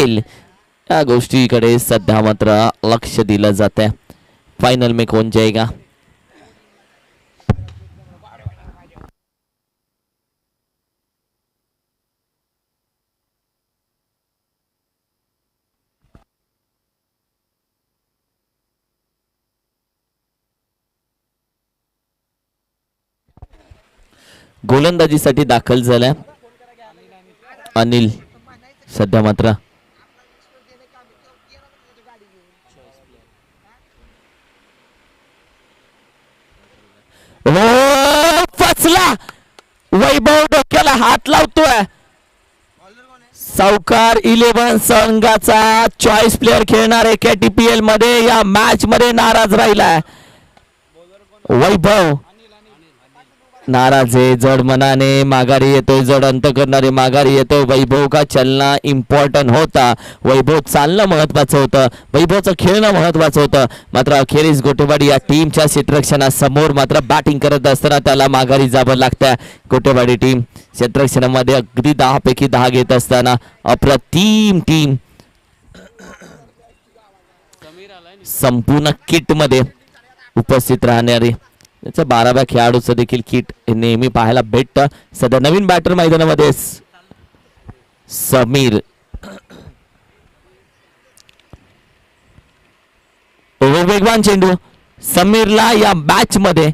असेल या गोष्टीकडे सध्या मात्र लक्ष दिलं जात आहे फायनल में कोण जाएगा? गोलंदाजीसाठी दाखल झाल्या अनिल सध्या मात्र. हो फसला वैभव डोक्याला हात लावतोय. सावकार इलेव्हन संघाचा चॉईस प्लेअर खेळणार आहे. के टी पी एलमध्ये या मॅच मध्ये नाराज राहिलाय. वैभव नाराज आहे जड मनाने माघारी येतोय जड अंत करणारे माघारी येतोय. वैभव का चलना इम्पॉर्टंट होता. वैभव चालणं महत्वाचं होतं. वैभवचं खेळणं महत्वाचं होतं. मात्र अखेरीस गोटेवाडी या टीमच्या क्षेत्ररक्षणासमोर मात्र बॅटिंग करत असताना त्याला माघारी जावं लागतं गोटेवाडी टीम क्षेत्ररक्षणामध्ये अगदी दहापैकी दहा घेत असताना अप्रतिम टीम संपूर्ण किटमध्ये उपस्थित राहणारी त्याच्या बाराव्या खेळाडूचं देखील किट हे नेहमी पाहायला भेटतं. सध्या नवीन बॅटर मैदानामध्ये समीर. वेगवान चेंडू. समीरला या मॅच मध्ये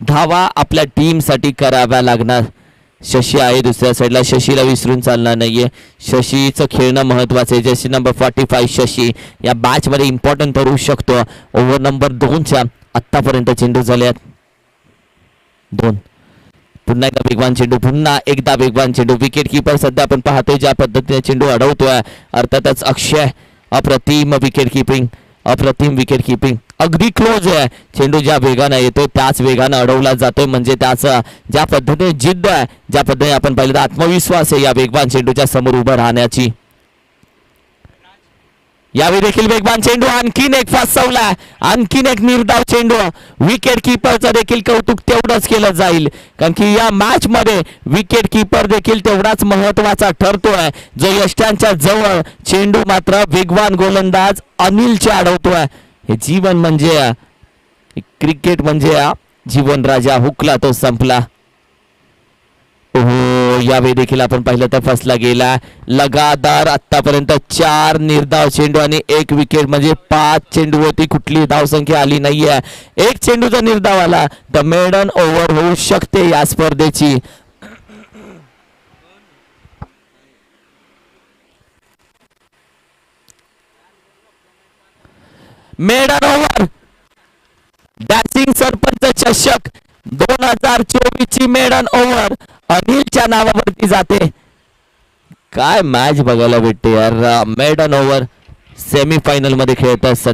धावा आपल्या टीमसाठी कराव्या लागणार. शशी आहे दुसऱ्या साईडला शशीला विसरून चालणार नाहीये. शशीचं खेळणं महत्वाचं आहे. जशी नंबर फॉर्टी फाईव्ह शशी या बॅचमध्ये इम्पॉर्टंट ठरू शकतो. ओव्हर नंबर दोनच्या आत्तापर्यंत चेंडू झाले आहेत दोन. पुन्हा एकदा वेगवान चेंडू पुन्हा एकदा वेगवान चेंडू. विकेट किपर सध्या आपण पाहतोय ज्या पद्धतीने चेंडू अडवतोय. अर्थातच अक्षय अप्रतिम विकेट किपिंग अप्रतिम विकेट किपिंग अगदी क्लोज आहे. चेंडू ज्या वेगानं येतो त्याच वेगानं अडवला जातोय. म्हणजे त्याचं ज्या पद्धतीने जिद्द आहे ज्या पद्धतीने आपण पाहिलं तर आत्मविश्वास आहे या वेगवान चेंडूच्या समोर उभं राहण्याची. यावेळी देखील वेगवान चेंडू आणखीन एक फसवला आणखीन एक निर्धाव चेंडू. विकेट किपरचं देखील कौतुक तेवढंच केलं जाईल. कारण की या मॅच मध्ये विकेट किपर देखील तेवढाच महत्त्वाचा ठरतोय. जो यष्ट्यांच्या जवळ चेंडू मात्र वेगवान गोलंदाज अनिलच्या अडवतोय. हे जीवन म्हणजे क्रिकेट म्हणजे जीवन राजा हुकला तो संपला. हो यावेळी देखील आपण पाहिलं तर फसला गेला. लगातार आतापर्यंत चार निर्धाव चेंडू आणि एक विकेट म्हणजे पाच चेंडू होती कुठली धावसंख्या आली नाहीये. एक चेंडूचा निर्धाव आला तर मेडन ओव्हर होऊ शकते या स्पर्धेची. मेडन ओव्हर डॅसिंग सरपंच चषक दोन हजार चोवीस ची मेडन ओव्हर अनिलच्या नावावरती जाते. काय मॅच बघायला भेटते यार. मेडन ओव्हर सेमी फायनलमध्ये खेळत असतात